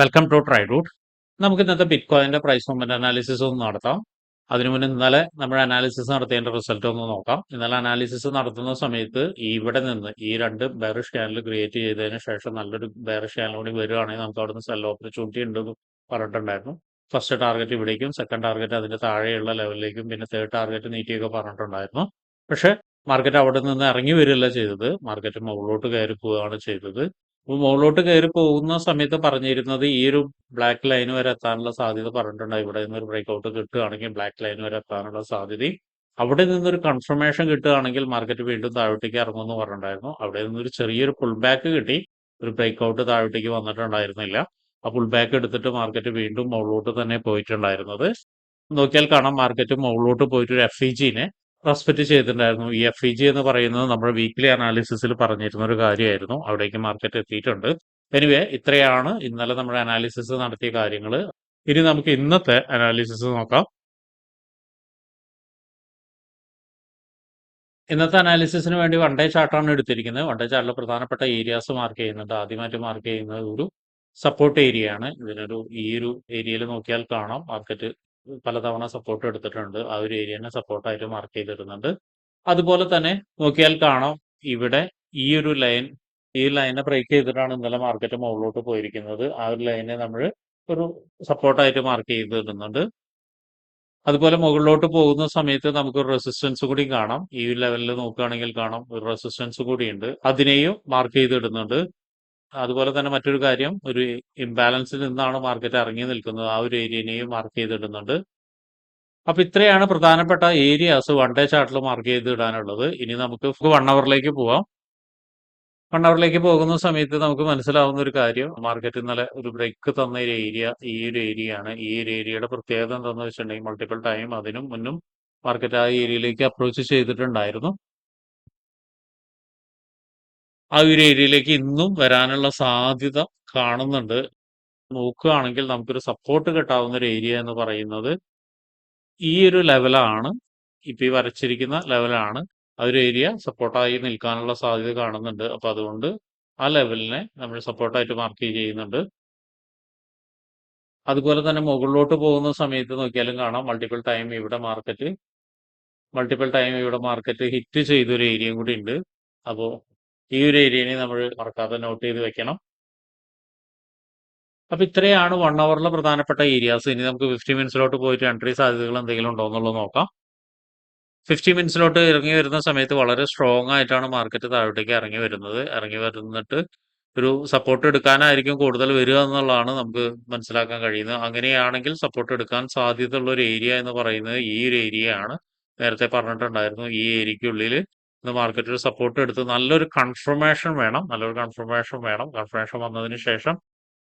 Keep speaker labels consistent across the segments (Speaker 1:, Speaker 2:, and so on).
Speaker 1: Welcome to try route നമുക്ക് ഇന്നത്തെ bit കോയിന്റെ പ്രൈസ് മൂവ്മെന്റ് അനാലിസിസ് ഒന്ന് നടത്താം. അതിനു മുന്നേ ഇന്നലെ നമ്മുടെ അനാലിസിസ് നടത്തിയതിന്റെ റിസൾട്ട് ഒന്ന് നോക്കാം. ഇന്നലെ അനാലിസിസ് നടത്തുന്ന സമയത്ത് ഇവിടെ നിന്ന് ഈ രണ്ട് ബെയറിഷ് ചാനൽ ക്രിയേറ്റ് ചെയ്തതിന് ശേഷം നല്ലൊരു ബെയറിഷ് ചാനൽ കൂടി വരികയാണെങ്കിൽ നമുക്ക് അവിടെ നിന്ന് സെൽ ഓപ്പർച്യൂണിറ്റി ഉണ്ടെന്ന് പറഞ്ഞിട്ടുണ്ടായിരുന്നു. ഫസ്റ്റ് ടാർഗറ്റ് ഇവിടേക്കും സെക്കൻഡ് ടാർഗറ്റ് അതിന്റെ താഴെയുള്ള ലെവലിലേക്കും പിന്നെ തേർഡ് ടാർഗറ്റ് നീറ്റിയൊക്കെ പറഞ്ഞിട്ടുണ്ടായിരുന്നു. പക്ഷെ മാർക്കറ്റ് അവിടെ നിന്ന് ഇറങ്ങി വരികയല്ല ചെയ്തത്. മാർക്കറ്റ് മുകളിലോട്ട് കയറി പോവുകയാണ് ചെയ്തത്. അപ്പോൾ മുകളിലോട്ട് കയറി പോകുന്ന സമയത്ത് പറഞ്ഞിരുന്നത് ഈ ഒരു ബ്ലാക്ക് ലൈൻ വരെ എത്താനുള്ള സാധ്യത പറഞ്ഞിട്ടുണ്ട്. ഇവിടെ നിന്ന് ഒരു ബ്രേക്ക്ഔട്ട് കിട്ടുകയാണെങ്കിൽ ബ്ലാക്ക് ലൈൻ വരെ എത്താനുള്ള സാധ്യതയും അവിടെ നിന്നൊരു കൺഫർമേഷൻ കിട്ടുകയാണെങ്കിൽ മാർക്കറ്റ് വീണ്ടും താഴോട്ടേക്ക് ഇറങ്ങുമെന്ന് പറഞ്ഞിട്ടുണ്ടായിരുന്നു. അവിടെ നിന്നൊരു ചെറിയൊരു പുൾ ബാക്ക് കിട്ടി. ഒരു ബ്രേക്ക്ഔട്ട് താഴോട്ടേക്ക് വന്നിട്ടുണ്ടായിരുന്നില്ല. ആ പുൾ ബാക്ക് എടുത്തിട്ട് മാർക്കറ്റ് വീണ്ടും മുകളിലോട്ട് തന്നെ പോയിട്ടുണ്ടായിരുന്നത്. നോക്കിയാൽ കാണാം മാർക്കറ്റ് മുകളിലോട്ട് പോയിട്ട് ഒരു എഫ് ഇ ജിനെ റെസ്പെക്ട് ചെയ്തിട്ടുണ്ടായിരുന്നു. ഈ എഫ് ഇ ജി എന്ന് പറയുന്നത് നമ്മുടെ വീക്ക്ലി അനാലിസിസിൽ പറഞ്ഞിരുന്ന ഒരു കാര്യമായിരുന്നു. അവിടേക്ക് മാർക്കറ്റ് എത്തിയിട്ടുണ്ട്. എനിവേ ഇത്രയാണ് ഇന്നലെ നമ്മുടെ അനാലിസിസ് നടത്തിയ കാര്യങ്ങൾ ഇനി നമുക്ക് ഇന്നത്തെ അനാലിസിസ് നോക്കാം. ഇന്നത്തെ അനാലിസിസിന് വേണ്ടി വൺ ഡേ ചാർട്ടാണ് എടുത്തിരിക്കുന്നത്. വൺ ഡേ ചാർട്ടിൽ പ്രധാനപ്പെട്ട ഏരിയാസ് മാർക്ക് ചെയ്യുന്നുണ്ട്. ആദ്യമായിട്ട് മാർക്ക് ചെയ്യുന്നത് ഒരു സപ്പോർട്ട് ഏരിയ ആണ്. ഇതിനൊരു ഈ ഒരു ഏരിയയിൽ നോക്കിയാൽ കാണാം. മാർക്കറ്റ് പലതവണ സപ്പോർട്ട് എടുത്തിട്ടുണ്ട്. ആ ഒരു ഏരിയനെ സപ്പോർട്ടായിട്ട് മാർക്ക് ചെയ്തിരുന്നുണ്ട്. അതുപോലെ തന്നെ നോക്കിയാൽ കാണാം ഇവിടെ ഈ ഒരു ലൈൻ ഈ ലൈനെ ബ്രേക്ക് ചെയ്തിട്ടാണ് ഇന്നലെ മാർക്കറ്റ് മുകളിലോട്ട് പോയിരിക്കുന്നത്. ആ ഒരു ലൈനെ നമ്മൾ ഒരു സപ്പോർട്ടായിട്ട് മാർക്ക് ചെയ്തിരുന്നുണ്ട്. അതുപോലെ മുകളിലോട്ട് പോകുന്ന സമയത്ത് നമുക്ക് ഒരു റെസിസ്റ്റൻസ് കൂടി കാണാം. ഈ ലെവലിൽ നോക്കുകയാണെങ്കിൽ കാണാം. ഒരു റെസിസ്റ്റൻസ് കൂടിയുണ്ട്. അതിനെയും മാർക്ക് ചെയ്തിടുന്നുണ്ട്. അതുപോലെ തന്നെ മറ്റൊരു കാര്യം ഒരു ഇംബാലൻസിൽ നിന്നാണ് മാർക്കറ്റ് ഇറങ്ങി നിൽക്കുന്നത്. ആ ഒരു ഏരിയനെയും മാർക്ക് ചെയ്തിടുന്നുണ്ട്. അപ്പൊ ഇത്രയാണ് പ്രധാനപ്പെട്ട ഏരിയാസ് വൺ ഡേ ചാർട്ടിൽ മാർക്ക് ചെയ്ത് ഇടാനുള്ളത് ഇനി നമുക്ക് വൺ അവറിലേക്ക് പോവാം. വൺ അവറിലേക്ക് പോകുന്ന സമയത്ത് നമുക്ക് മനസ്സിലാവുന്ന ഒരു കാര്യം മാർക്കറ്റ് ഇന്നലെ ഒരു ബ്രേക്ക് തന്ന ഒരു ഏരിയ ഈ ഒരു ഏരിയ ആണ്. ഈ ഒരു ഏരിയയുടെ പ്രത്യേകത എന്താണെന്ന് വെച്ചിട്ടുണ്ടെങ്കിൽ മൾട്ടിപ്പിൾ ടൈം അതിനും മുന്നും മാർക്കറ്റ് ആ ഏരിയയിലേക്ക് അപ്രോച്ച് ചെയ്തിട്ടുണ്ടായിരുന്നു. ആ ഒരു ഏരിയയിലേക്ക് ഇന്നും വരാനുള്ള സാധ്യത കാണുന്നുണ്ട്. നോക്കുകയാണെങ്കിൽ നമുക്കൊരു സപ്പോർട്ട് കിട്ടാവുന്ന ഒരു ഏരിയ എന്ന് പറയുന്നത് ഈ ഒരു ലെവലാണ് ഇപ്പൊ ഈ വരച്ചിരിക്കുന്ന ലെവലാണ് ആ ഒരു ഏരിയ സപ്പോർട്ടായി നിൽക്കാനുള്ള സാധ്യത കാണുന്നുണ്ട്. അപ്പൊ അതുകൊണ്ട് ആ ലെവലിനെ നമ്മൾ സപ്പോർട്ടായിട്ട് മാർക്ക് ചെയ്യുന്നുണ്ട്. അതുപോലെ തന്നെ മുകളിലോട്ട് പോകുന്ന സമയത്ത് നോക്കിയാലും കാണാം. മൾട്ടിപ്പിൾ ടൈം ഇവിടെ മാർക്കറ്റ് മൾട്ടിപ്പിൾ ടൈം ഇവിടെ മാർക്കറ്റ് ഹിറ്റ് ചെയ്തൊരു ഏരിയയും കൂടി ഉണ്ട്. അപ്പോൾ ഈ ഒരു ഏരിയനെ നമ്മൾ മറക്കാതെ നോട്ട് ചെയ്ത് വെക്കണം. അപ്പൊ ഇത്രയാണ് വൺ അവറിലെ പ്രധാനപ്പെട്ട ഏരിയാസ് ഇനി നമുക്ക് ഫിഫ്റ്റി മിനിറ്റ്സിലോട്ട് പോയിട്ട് എൻട്രി സാധ്യതകൾ എന്തെങ്കിലും ഉണ്ടോ എന്നുള്ളത് നോക്കാം. ഫിഫ്റ്റി മിനിറ്റ്സിലോട്ട് ഇറങ്ങി വരുന്ന സമയത്ത് വളരെ സ്ട്രോങ് ആയിട്ടാണ് മാർക്കറ്റ് താഴോട്ടേക്ക് ഇറങ്ങി വരുന്നത്. ഇറങ്ങി വരുന്നിട്ട് ഒരു സപ്പോർട്ട് എടുക്കാനായിരിക്കും കൂടുതൽ വരിക എന്നുള്ളതാണ് നമുക്ക് മനസ്സിലാക്കാൻ കഴിയുന്നത്. അങ്ങനെയാണെങ്കിൽ സപ്പോർട്ട് എടുക്കാൻ സാധ്യതയുള്ള ഒരു ഏരിയ എന്ന് പറയുന്നത് ഈ ഒരു ഏരിയ ആണ്. നേരത്തെ പറഞ്ഞിട്ടുണ്ടായിരുന്നു ഈ ഏരിയക്കുള്ളിൽ ഇന്ന് മാർക്കറ്റ് ഒരു സപ്പോർട്ട് എടുത്ത് നല്ലൊരു കൺഫർമേഷൻ വേണം. നല്ലൊരു കൺഫർമേഷൻ വേണം. കൺഫർമേഷൻ വന്നതിന് ശേഷം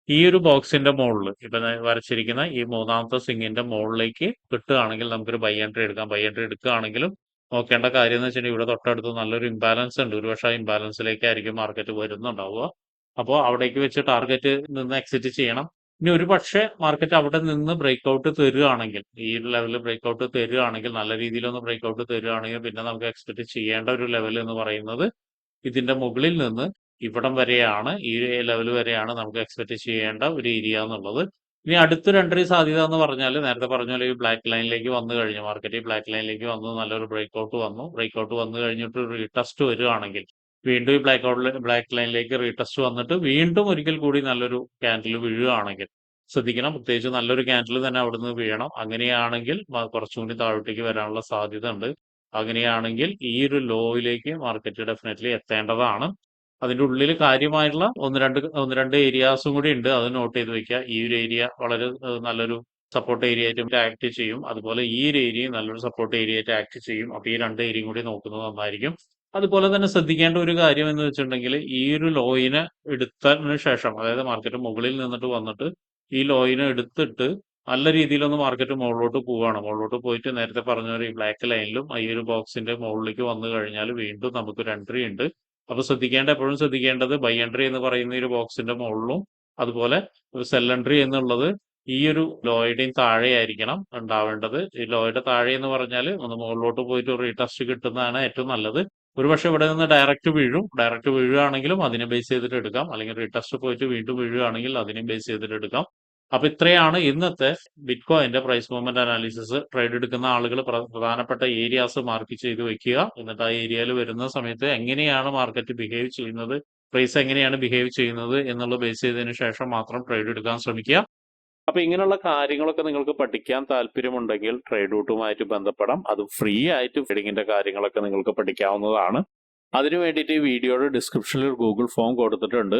Speaker 1: ഈ ഒരു ബോക്സിന്റെ മുകളിൽ ഇപ്പൊ വരച്ചിരിക്കുന്ന ഈ മൂന്നാമത്തെ സിംഗിന്റെ മുകളിലേക്ക് കിട്ടുകയാണെങ്കിൽ നമുക്കൊരു ബൈ എൻട്രി എടുക്കാം. ബൈ എൻട്രി എടുക്കുകയാണെങ്കിലും നോക്കേണ്ട കാര്യം എന്ന് വെച്ചിട്ടുണ്ടെങ്കിൽ ഇവിടെ തൊട്ടടുത്ത് നല്ലൊരു ഇംബാലൻസ് ഉണ്ട്. ഒരുപക്ഷെ ആ ഇംബാലൻസിലേക്കായിരിക്കും മാർക്കറ്റ് വരുന്നുണ്ടാവുക. അപ്പോൾ അവിടേക്ക് വെച്ച് ടാർഗറ്റ് നിന്ന് എക്സിറ്റ് ചെയ്യണം. ഇനി ഒരു പക്ഷേ മാർക്കറ്റ് അവിടെ നിന്ന് ബ്രേക്ക് ഔട്ട് തരികയാണെങ്കിൽ ഈ ലെവലിൽ ബ്രേക്ക് ഔട്ട് തരികയാണെങ്കിൽ നല്ല രീതിയിലൊന്ന് ബ്രേക്ക് ഔട്ട് തരികയാണെങ്കിൽ പിന്നെ നമുക്ക് എക്സ്പെക്ട് ചെയ്യേണ്ട ഒരു ലെവൽ എന്ന് പറയുന്നത് ഇതിന്റെ മുകളിൽ നിന്ന് ഇവിടം വരെയാണ് ഈ ലെവൽ വരെയാണ് നമുക്ക് എക്സ്പെക്ട് ചെയ്യേണ്ട ഒരു ഏരിയ എന്നുള്ളത്. ഇനി അടുത്ത എൻട്രി സാധ്യത എന്ന് പറഞ്ഞാൽ നേരത്തെ പറഞ്ഞ പോലെ ഈ ബ്ലാക്ക് ലൈനിലേക്ക് വന്നു കഴിഞ്ഞു. മാർക്കറ്റ് ഈ ബ്ലാക്ക് ലൈനിലേക്ക് വന്നു നല്ലൊരു ബ്രേക്ക് ഔട്ട് വന്നു. ബ്രേക്ക് ഔട്ട് വന്നു കഴിഞ്ഞിട്ട് റീടെസ്റ്റ് വരികയാണെങ്കിൽ വീണ്ടും ഈ ബ്ലാക്ക് ഔട്ട് ബ്ലാക്ക് ലൈനിലേക്ക് റീടെസ്റ്റ് വന്നിട്ട് വീണ്ടും ഒരിക്കൽ കൂടി നല്ലൊരു ക്യാൻഡിൽ വീഴുകയാണെങ്കിൽ ശ്രദ്ധിക്കണം. പ്രത്യേകിച്ച് നല്ലൊരു ക്യാൻഡിൽ തന്നെ അവിടുന്ന് വീഴണം. അങ്ങനെയാണെങ്കിൽ കുറച്ചുകൂടി താഴോട്ടേക്ക് വരാനുള്ള സാധ്യത ഉണ്ട് അങ്ങനെയാണെങ്കിൽ ഈ ഒരു ലോയിലേക്ക് മാർക്കറ്റ് ഡെഫിനറ്റ്ലി എത്തേണ്ടതാണ്. അതിന്റെ ഉള്ളിൽ കാര്യമായിട്ടുള്ള ഒന്ന് രണ്ട് ഒന്ന് രണ്ട് ഏരിയാസും കൂടി ഉണ്ട്. അത് നോട്ട് ചെയ്ത് വെക്കുക. ഈ ഒരു ഏരിയ വളരെ നല്ലൊരു സപ്പോർട്ട് ഏരിയ ആയിട്ട് ആക്ട് ചെയ്യും. അതുപോലെ ഈ ഒരു ഏരിയ നല്ലൊരു സപ്പോർട്ട് ഏരിയ ആയിട്ട് ആക്ട് ചെയ്യും. അപ്പോൾ ഈ രണ്ട് ഏരിയയും കൂടി നോക്കുന്നത് നന്നായിരിക്കും. അതുപോലെ തന്നെ ശ്രദ്ധിക്കേണ്ട ഒരു കാര്യം എന്ന് വെച്ചിട്ടുണ്ടെങ്കിൽ ഈ ഒരു ലോയിനെ എടുത്തതിന് ശേഷം അതായത് മാർക്കറ്റ് മുകളിൽ നിന്നിട്ട് വന്നിട്ട് ഈ ലോയിനെ എടുത്തിട്ട് നല്ല രീതിയിലൊന്ന് മാർക്കറ്റ് മുകളിലോട്ട് പോവുകയാണ്. മുകളിലോട്ട് പോയിട്ട് നേരത്തെ പറഞ്ഞ ഒരു ബ്ലാക്ക് ലൈനിലും ഈ ഒരു ബോക്സിന്റെ മുകളിലേക്ക് വന്നു കഴിഞ്ഞാൽ വീണ്ടും നമുക്ക് ഒരു എൻട്രി ഉണ്ട്. അപ്പൊ ശ്രദ്ധിക്കേണ്ട എപ്പോഴും ശ്രദ്ധിക്കേണ്ടത് ബൈ എൻട്രി എന്ന് പറയുന്ന ഒരു ബോക്സിന്റെ മുകളിലും അതുപോലെ സെൽ എൻട്രി എന്നുള്ളത് ഈ ഒരു ലോയുടെയും താഴെയായിരിക്കണം ഉണ്ടാവേണ്ടത്. ഈ ലോയുടെ താഴെ എന്ന് പറഞ്ഞാൽ ഒന്ന് മുകളിലോട്ട് പോയിട്ട് ഒരു റീടെസ്റ്റ് കിട്ടുന്നതാണ് ഏറ്റവും നല്ലത്. ഒരുപക്ഷെ ഇവിടെ നിന്ന് ഡയറക്റ്റ് വീഴും. ഡയറക്റ്റ് വീഴുകയാണെങ്കിലും അതിനെ ബേസ് ചെയ്തിട്ട് എടുക്കാം. അല്ലെങ്കിൽ റീടെസ്റ്റ് പോയിട്ട് വീണ്ടും വീഴുകയാണെങ്കിൽ അതിനെ ബേസ് ചെയ്തിട്ട് എടുക്കാം. അപ്പൊ ഇത്രയാണ് ഇന്നത്തെ ബിറ്റ്കോയിന്റെ പ്രൈസ് മൂവ്മെന്റ് അനാലിസിസ് ട്രേഡ് എടുക്കുന്ന ആളുകൾ പ്രധാനപ്പെട്ട ഏരിയാസ് മാർക്ക് ചെയ്ത് വെക്കുക. എന്നിട്ട് ആ ഏരിയയിൽ വരുന്ന സമയത്ത് എങ്ങനെയാണ് മാർക്കറ്റ് ബിഹേവ് ചെയ്യുന്നത്? പ്രൈസ് എങ്ങനെയാണ് ബിഹേവ് ചെയ്യുന്നത് എന്നുള്ള ബേസ് ചെയ്തതിന് ശേഷം മാത്രം ട്രേഡ് എടുക്കാൻ ശ്രമിക്കുക. അപ്പൊ ഇങ്ങനെയുള്ള കാര്യങ്ങളൊക്കെ നിങ്ങൾക്ക് പഠിക്കാൻ താല്പര്യമുണ്ടെങ്കിൽ ട്രേഡ് റൂട്ടുമായിട്ട് ബന്ധപ്പെടാം. അത് ഫ്രീ ആയിട്ട് ട്രേഡിങ്ങിന്റെ കാര്യങ്ങളൊക്കെ നിങ്ങൾക്ക് പഠിക്കാവുന്നതാണ്. അതിനു വേണ്ടിയിട്ട് ഈ വീഡിയോയുടെ ഡിസ്ക്രിപ്ഷനിൽ ഒരു ഗൂഗിൾ ഫോം കൊടുത്തിട്ടുണ്ട്.